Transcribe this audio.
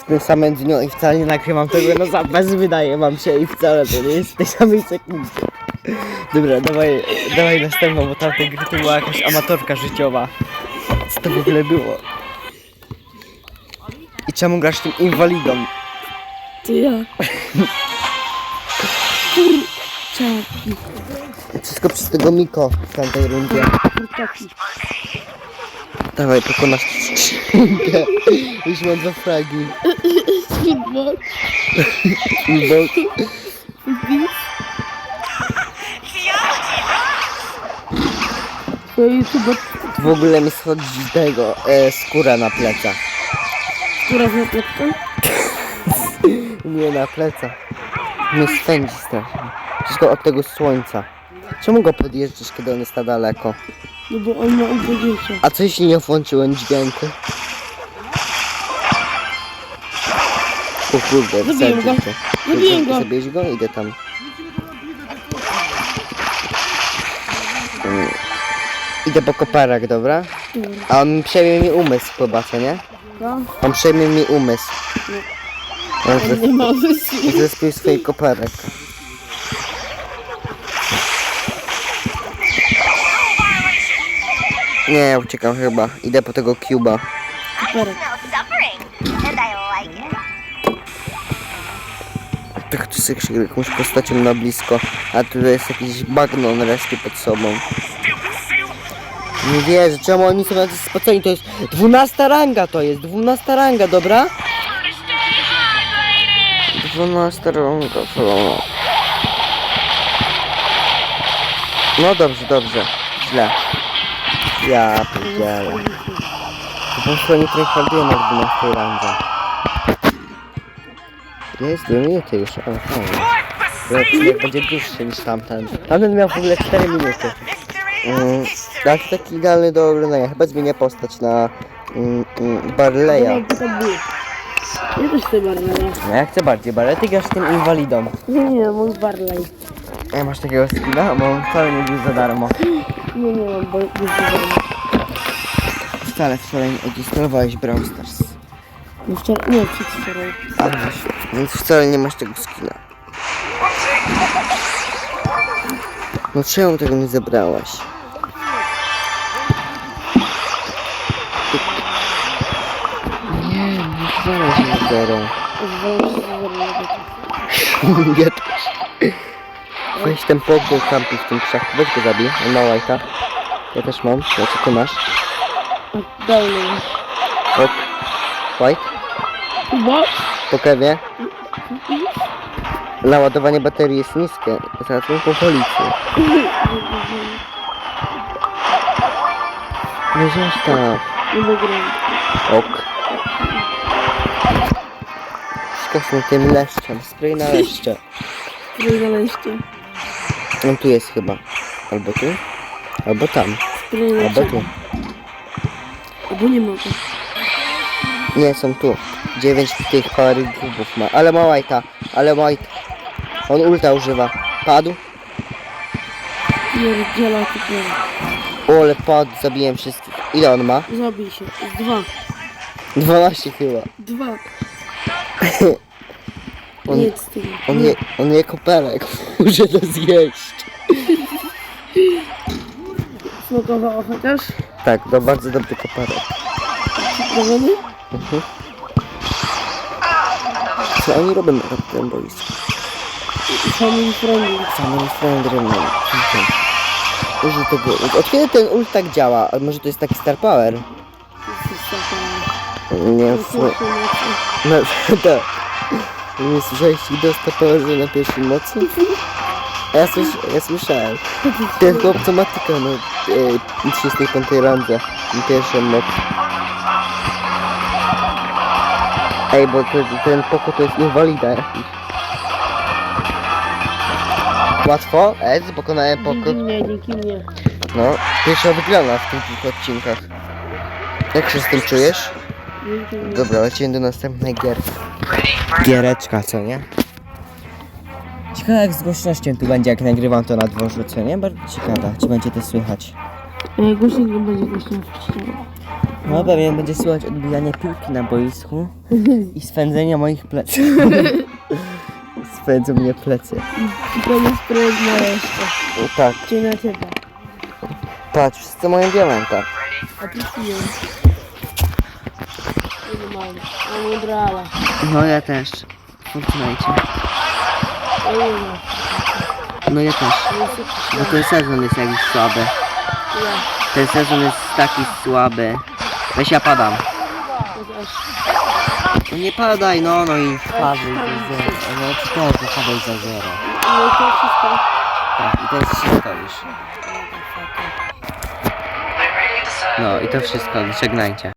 w tym samym dniu i wcale nie nagrywam tego na zapis, wydaje wam się i wcale to nie jest w tej samej sekundzie. Dobra, dawaj, dawaj następną, bo tamtej gry to była jakaś amatorka życiowa. Co to w ogóle było? I czemu grasz tym inwalidą? To ja. Kurczaki. Wszystko przez tego Miko w tamtej rundzie. Kurczaki. Dawaj, pokonasz skrzynkę. Już mam dwa fragi. Feedback. Bo To YouTube, w ogóle mi schodzi tego, e, skóra na plecach. która z napletka? Nie na plecach. Mnie spędzi strasznie. Wszystko od tego słońca. Czemu go podjeżdżasz, kiedy on jest tak daleko? No bo on ma ubodniczo. A co jeśli nie włączyłem dźwięku? O kurde, Zabiję wsadził go. cię. Zabiję go. Zabierz go? Idę tam. Mm. Idę po koparek, dobra? A on przejmie mi umysł chyba, co nie? On przejmie mi umysł. On nie ma zespił swój koparek. Nie, uciekam chyba. Idę po tego Cuba. No it. Tak sobie krzyk jakąś postacią na blisko. A tu jest jakiś bagno on respi pod sobą. Nie wierzę, czemu oni są tacy spoceni? To jest 12 ranga to jest, 12 ranga, dobra? 12 ranga, co? No dobrze, dobrze. Źle. Ja pierdzielę. Po prostu oni tryhardują na 12 randze. Jest dwie minuty już, ale fajnie. To odcinek będzie dłuższy niż tamten. Tamten miał w ogóle 4 minuty. Mm, ale to taki idealny do oglądania. Chyba zmienię postać na mm, mm, Barleya. To. Ja też chcę Barley. No ja chcę bardziej Barley, ty grasz tym inwalidą. Nie, nie, mam Barley. A masz takiego skina? Bo on wcale nie był za darmo. Nie, nie mam, bo jest Barley. Wcale wczoraj nie odinstalowałeś Brawl Stars. No wczoraj, nie, przedwczoraj. A wiesz, więc wcale nie masz tego skina. No czemu tego nie zebrałaś? Nie, nie znalazł mi zero. Ja też. Weź ten pokój kampi w tym krzaku. Weź go zabij. On ma łajka. Ja też mam. Ja co ty masz? Barley. Ok. White. Chyba? Po kewie. Naładowanie baterii jest niskie. Zadzwoń po policję. Nie zostaw. Nie. Ok. Skasnę tym leszczem. Spray na leszcze. Spray na leście. On tu jest chyba. Albo tu. Albo tam. Albo tu. Albo nie mogę. Nie, są tu. Dziewięć tych power grubów ma. Ale ma white'a. Ale white. On ulta używa. Padł. Pierdziela kupiłem. O, ale padł. Zabiłem wszystkich. Ile on ma? Zabij się. Dwa. 12 chyba. Dwa. On, z tym. on, nie, on nie koperek. Muszę to zjeść. Smakowała chociaż? Tak, to bardzo dobry koperek. Przyprawiony? Mhm. Co oni robią na tym boisku? Family friendly. Samym friendrem. Użyj tego. Od kiedy ten ult tak działa? Może to jest taki star power? Nie, No, słuchaj, No to... Nie słyszałeś do stoperze na pierwszej mocy? Ja, słysz, ja słyszałem. Ten chłop co ma tylko na e, 35 randze na pierwszą moc. Ej, bo to, ten poko to jest inwalida jakiś. Łatwo? Ez, pokonałem poko. Dzięki mnie, dzięki mnie. No, pierwsza wygrana w tych dwóch odcinkach. Jak się z tym czujesz? Dzięki mnie. Dobra, lecimy do następnej gier. Giereczka, co nie? Ciekawe jak z głośnością tu będzie, jak nagrywam to na dworzu, co nie? Bardzo ciekawe, czy będzie to słychać. E, Głośnik nie będzie głośno. No pewnie będzie słychać odbijanie piłki na boisku i swędzenia moich pleców. Swędzą mnie plecy. To nie sprawdza jeszcze. No tak, Czy na ciebie? patrz, wszyscy mają diamenta. A ty piję. Nie mam. Mam udrala. No ja też. Fortnite. No ja też. Bo ten sezon jest jakiś słaby. Ten sezon jest taki słaby. Weź ja padam. No nie padaj, no, no i wpadaj za zero. No cztery, padaj za zero. No i to wszystko. Tak, i to jest wszystko już. No i to wszystko, żegnajcie.